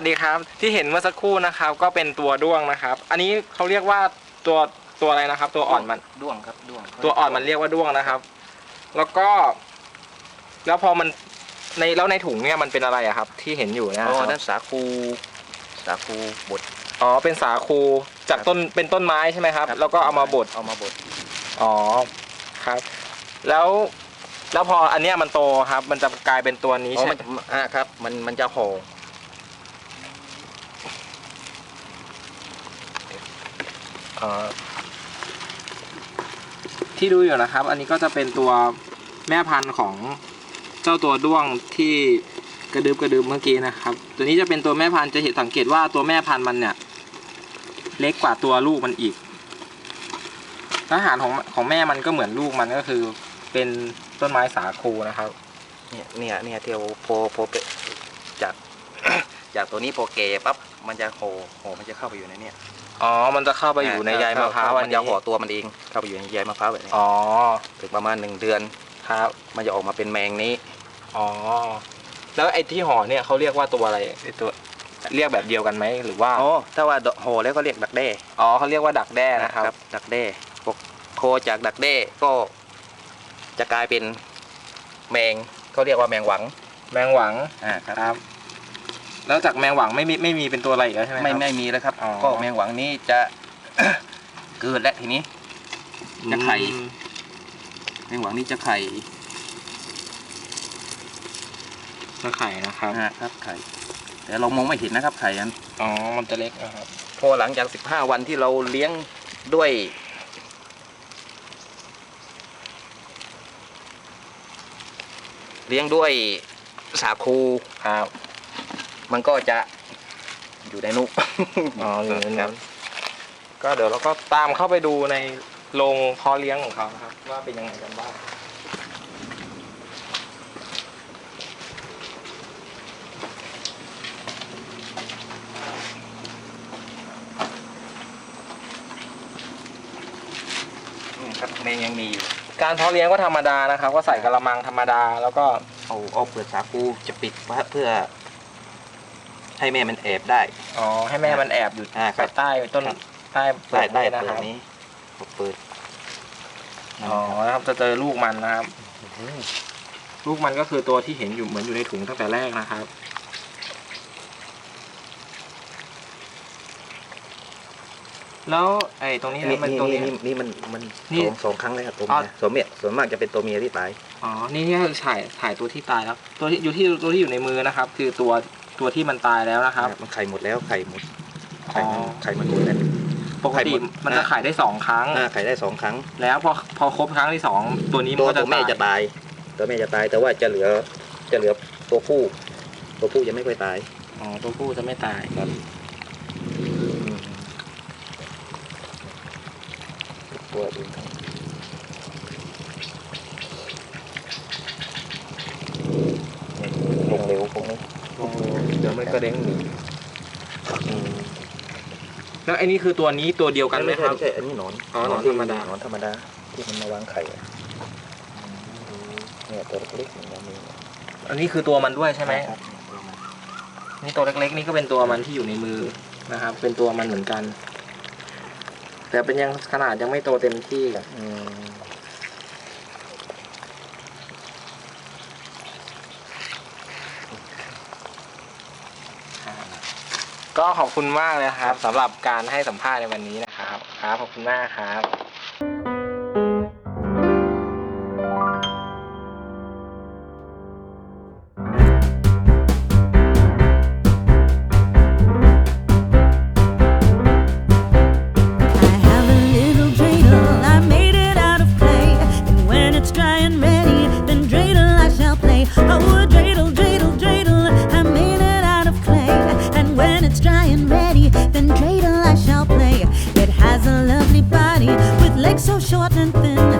วัสดีครับ ที่เห็นเมื่อสักครู่นะครับ ก็เป็นตัวด้วงนะครับ อันนี้เขาเรียกว่าตัวตัวอะไรนะครับ ตัวอ่อนมันด้วงครับด้วงตัวอ่อนมันเรียกว่าด้วงนะครับ แล้วก็ แล้วพอมันในแล้วในถุงเนี่ยมันเป็นอะไรอะครับ ที่เห็นอยู่เนะคอ๋อรับนั่นสาคูสาคูบดอ๋อเป็นสาคูจากต้นเป็นต้นไม้ใช่ไหมครับ แล้วก็เอามาบดเอามาบดอ๋อครับ แล้วแล้วพออันเนี้ยมันโตครับ มันจะกลายเป็นตัวนี้อ๋อใช่มันอ่าครับ มันมันจะห่อ อ๋อ ที่ดูอยู่นะครับ อันนี้ก็จะเป็นตัวแม่พันธุ์ของเจ้าตัวด้วงที่กระดึบกระดึบเมื่อกี้นะครับ ตัวนี้จะเป็นตัวแม่พันธุ์จะเห็นสังเกตว่าตัวแม่พันธุ์มันเนี่ย เล็กกว่าตัวลูกมันอีกอาหารของของแม่มันก็เหมือนลูกมันก็คือ เป็นต้นไม้สาคูนะครับ เนี่ยเนี่ยเนี่ยเที่ยวโพโพเปจาก จากตัวนี้โพเกปั๊บมันจะห่อห่มันจะเข้าไปอยู่ในเนี่ย อ๋อ มันจะเข้าไปอยู่ในใยมะพร้าวอันมันจะนี้ห่อตัวมันเอง เข้าไปอยู่ในใยมะพร้าวแบบนี้อ๋อ ถึงประมาณหนึ่งเดือนครับ มันจะออกมาเป็นแมงนี้ อ๋อ แล้วไอ้ที่ห่อเนี่ยเขาเรียกว่าตัวอะไรไอ้ตัว เรียกแบบเดียวกันไหมหรือว่า อ๋อ ถ้าว่าห่อแล้วก็เรียกดักแด้ อ๋อเขาเรียกว่าดักแด้นะครับ ดักแด้พวกโคจากดักแด้ก็ จะกลายเป็นแมงเขาเรียกว่าแมงหวัง แมงหวัง อ่า ครับครับ แล้วจากแมงหวังไม่มีไม่มีเป็นตัวอะไรอีกแล้วใช่ไหมคไม่รับไม่มีแล้วครับ อ๋อ ก็แมงหวังนี้จะ เกิดแล้วทีนี้ จะไข่ อืมแมงหวังนี้จะไข่จะไข่นะครับอ่าครับไข่ แต่เรามองไม่เห็นนะครับไข่นั้นอ๋อมันจะเล็กนะครับพอหลังจาก 15 วันที่เราเลี้ยงด้วย เลี้ยงด้วยสาคูครับ มันก็จะอยู่ในนุ อ๋ออยู่ในครันั้บนก็เดี๋ยวเราก็ตามเข้าไปดูในโรงเพาะเลี้ยงของเขานะครับ ว่าเป็นยังไงกันบ้างอืมครับแมงยังมีอยู่การเพาะเลี้ยงก็ธรรมดานะครับ ก็ใส่กระมังธรรมดา แล้วก็เอาเอาเปลือกสาคูจะปิดเพื่อเพื่อ ให้แม่มันแอบได้ อ๋อ ให้แม่มันแอบอยู่อ่าครับ ใต้ต้นครับใต้เปลืได้อกได้นะเปลืคอกรับนี้เอาเปิดอ๋อนะครับจะเจอลูกมันนะครับ ลูกมันก็คือตัวที่เห็นอยู่เหมือนอยู่ในถุงตั้งแต่แรกนะครับ แล้วไอ้ตรงนี้นี่นะมันนี่ตรงนี่นี้นี่นี่มันมันนี่สองสองครั้งเลยครับตัวอ๋อเมียส่วนเมียส่วนมากจะเป็นตัวเมียที่ตาย อ๋อ นี่นี่คือถ่ายถ่ายตัวที่ตายแล้ว ตัวที่อยู่ที่ตัวที่อยู่ในมือนะครับ คือตัว ตัวที่มันตายแล้วนะครับ มันไข่หมดแล้วไข่หมดไข่อ๋อมันไข่มันหมดแล้ว ปกติไข่หมด มันจะอะขายได้สองครั้ง อ่าไข่ได้สองครั้ง แล้วพอพอครบครั้งที่สองตัวนี้มัตันวก็จะตัวแม่ตายจะตาย ตัวแม่จะตายแต่ว่าจะเหลือจะเหลือตัวผู้ ตัวผู้จะไม่ค่อยตาย อ๋อตัวผู้จะไม่ตายตัวอื่นครับลง กระเด้งหนีแล้วไอ้นี่คือตัวนี้ตัวเดียวกันไหมไม่คใช่รับไม่ใช่อันนี้หนอนอ๋อหนอนที่ธรรมดา หนอนธรรมดา ที่มันมาวางไข่อะเนี่ยตัวเล็กๆอย่างนี้มีอันนี้คือตัวมันด้วยใช่ไหมครับนี่ตัวเล็กๆนี่ก็เป็นตัวมันที่อยู่ในมือนะครับ เป็นตัวมันเหมือนกัน แต่เป็นยังขนาดยังไม่โตเต็มที่อืม ก็ขอบคุณมากเลยครับสำหรับการให้สัมภาษณ์ในวันนี้นะครับ ครับขอบคุณมากครับ legs so short and thin.